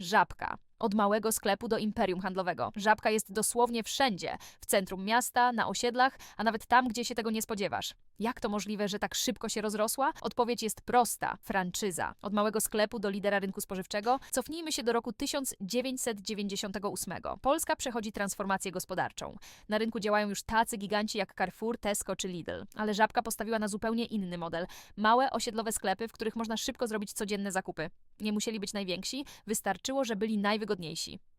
Żabka. Od małego sklepu do imperium handlowego. Żabka jest dosłownie wszędzie. W centrum miasta, na osiedlach, a nawet tam, gdzie się tego nie spodziewasz. Jak to możliwe, że tak szybko się rozrosła? Odpowiedź jest prosta. Franczyza. Od małego sklepu do lidera rynku spożywczego. Cofnijmy się do roku 1998. Polska przechodzi transformację gospodarczą. Na rynku działają już tacy giganci jak Carrefour, Tesco czy Lidl. Ale Żabka postawiła na zupełnie inny model. Małe, osiedlowe sklepy, w których można szybko zrobić codzienne zakupy. Nie musieli być najwięksi, wystarczyło, że byli najwygodniejsi.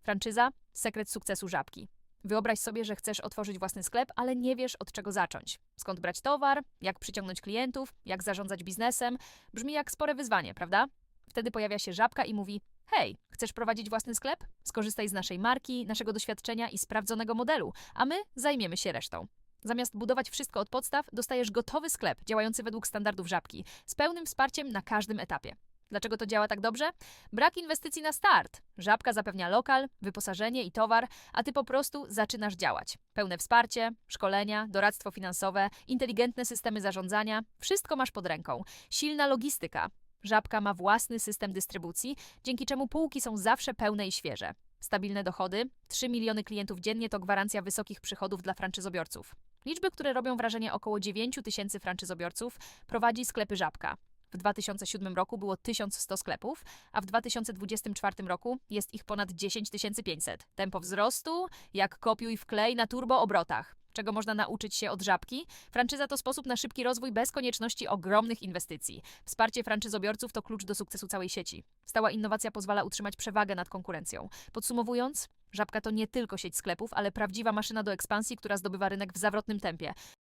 Franczyza sekret sukcesu żabki. Wyobraź sobie, że chcesz otworzyć własny sklep, ale nie wiesz od czego zacząć. Skąd brać towar, jak przyciągnąć klientów, jak zarządzać biznesem. Brzmi jak spore wyzwanie, prawda? Wtedy pojawia się żabka i mówi: Hej, chcesz prowadzić własny sklep? Skorzystaj z naszej marki, naszego doświadczenia i sprawdzonego modelu, a my zajmiemy się resztą. Zamiast budować wszystko od podstaw, dostajesz gotowy sklep działający według standardów żabki, z pełnym wsparciem na każdym etapie. Dlaczego to działa tak dobrze? Brak inwestycji na start. Żabka zapewnia lokal, wyposażenie i towar, a ty po prostu zaczynasz działać. Pełne wsparcie, szkolenia, doradztwo finansowe, inteligentne systemy zarządzania wszystko masz pod ręką. Silna logistyka. Żabka ma własny system dystrybucji, dzięki czemu półki są zawsze pełne i świeże. Stabilne dochody, 3 miliony klientów dziennie to gwarancja wysokich przychodów dla franczyzobiorców. Liczby, które robią wrażenie około 9 tysięcy franczyzobiorców, prowadzi sklepy Żabka. W 2007 roku było 1100 sklepów, a w 2024 roku jest ich ponad 10 500. Tempo wzrostu jak kopiuj wklej na turbo obrotach. Czego można nauczyć się od żabki? Franczyza to sposób na szybki rozwój bez konieczności ogromnych inwestycji. Wsparcie franczyzobiorców to klucz do sukcesu całej sieci. Stała innowacja pozwala utrzymać przewagę nad konkurencją. Podsumowując, żabka to nie tylko sieć sklepów, ale prawdziwa maszyna do ekspansji, która zdobywa rynek w zawrotnym tempie.